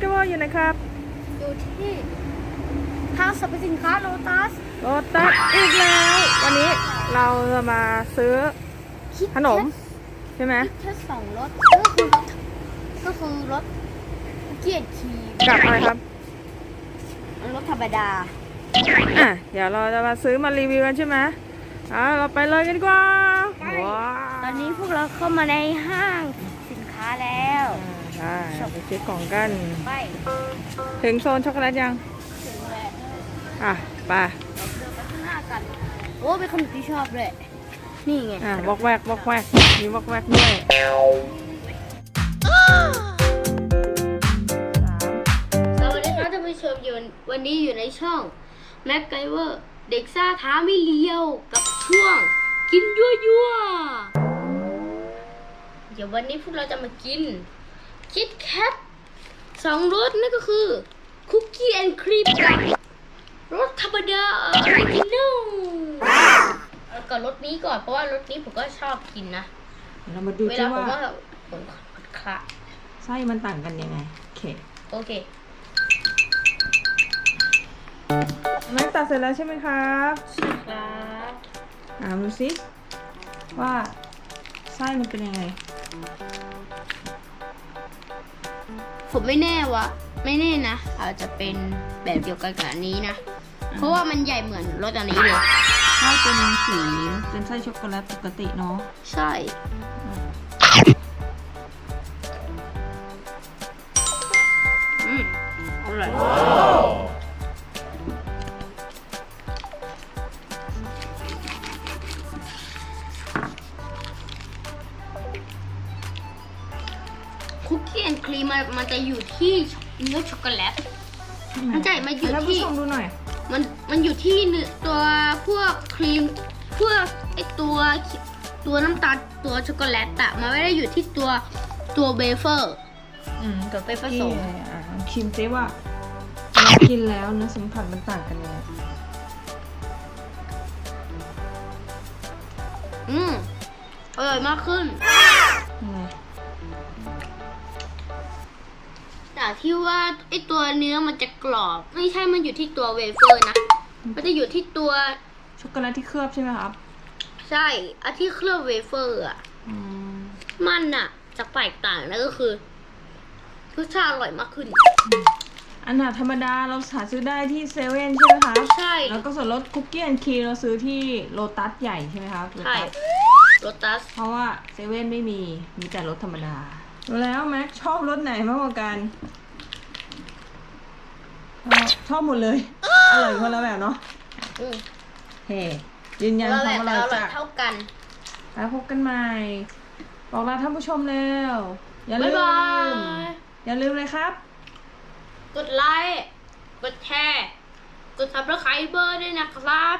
กเวอร์อยู่นะครับ อยู่ที่ห้างสรรพสินค้าโลตัสโรตัสอีกแล้ว วันนี้เราจะมาซื้อขนม ใช่ไหมแค่สองรถก็คือรถก็คือรถเกียรติคีกับอะไรครับ รถธรรมดา อะ เดี๋ยวเราจะมาซื้อมารีวิวกันใช่ไหมอะเราไปเลยกันดีกว่าว้าวตอนนี้พวกเราเข้ามาในห้างสินค้าแล้ว ใช่เราไปเช็คของกัน ไปถึงโซนช็อกโกแลตยัง ถึงแล้วอะไปเดินไปข้างหน้ากัน โอ้เป็นขนมที่ชอบเลย นี่ไง อะวอกแวกวอกแวกมีวอกแวกด้วยสวัสดีครับท่านผู้ชมอยู่วันนี้อยู่ในช่องแม็กไกเวอร์เด็กซ่าท้าไม่เลี้ยวกับช่วง กินยั่วยั่วๆเดี๋ยววันนี้พวกเราจะมากิน คิดแคทสองรสนั่นก็คือคุกกี้แอนด์ครีมกับรสธรรมดาออริจินอลแล้วก็รสนี้ก่อนเพราะว่ารสนี้ผมก็ชอบกินนะ เรามาดูเวซิลาผมว่าว่าผมคละไส้มันต่างกันยังไงโอเคโอเค แม็กตัดเสร็จแล้วใช่ไหมครับครับอ่าดูซิว่าไส้มันเป็นยังไง ผมไม่แน่วะไม่แน่นะอาจจะเป็นแบบเดียวกันกับอันนี้นะ เพราะว่ามันใหญ่เหมือนรถอันนี้เลยไส้เป็นสีเป็นไส้ช็อกโกแลตปกติเนาะใช่ คุกกี้แอนด์ครีมมันมันจะอยู่ที่เนื้อช็อกโกแลตมันใช่มันอยู่ให้ท่านที่ผู้ชมดูหน่อย มันมันอยู่ที่เนื้อตัวพวกครีมพวกไอตัวตัวน้ำตาลตัวช็อกโกแลตอะมันไม่ได้อยู่ที่ตัวตัวเบเฟอร์อืมตัวไปผสมอ่าชิมซิว่าเรากินแล้วเนื้อสัมผัสมันต่างกันยังไงอืมอร่อยมากขึ้น ยังไง แต่ที่ว่าไอตัวเนื้อมันจะกรอบ ไม่ใช่มันอยู่ที่ตัวเวเฟอร์นะ มันจะอยู่ที่ตัวช็อกโกแลตที่เคลือบใช่ไหมครับ ใช่อันที่เคลือบเวเฟอร์อะอืมมันอะจะแตกต่างนั่นก็คือรสชาติอร่อยมากขึ้น อันน่ะธรรมดาเราหาซื้อได้ที่เซเว่นใช่ไหมคะ ใช่ แล้วก็ส่วนลดคุกกี้แอนด์ครีมเราซื้อที่โลตัสใหญ่ใช่ไหมครับใช่โลตัสโรตัส เพราะว่าเซเว่นไม่มี มีแต่รถธรรมดา แล้วแม็กชอบรถไหนมากกว่ากันชอบชอบหมดเลย อร่อยคนละแบบเนาะอืมเฮ้ยืนยันแล้วคแบวามบอร่อยอร่อยจากเท่ากัน แล้วพบกันใหม่ บอกลาท่านผู้ชมแล้ว อย่าลืบ๊ายบามยอย่าลืมเลยครับ กดไลค์ กดแชร์ กดซับสไครเบอร์ด้วยนะครับ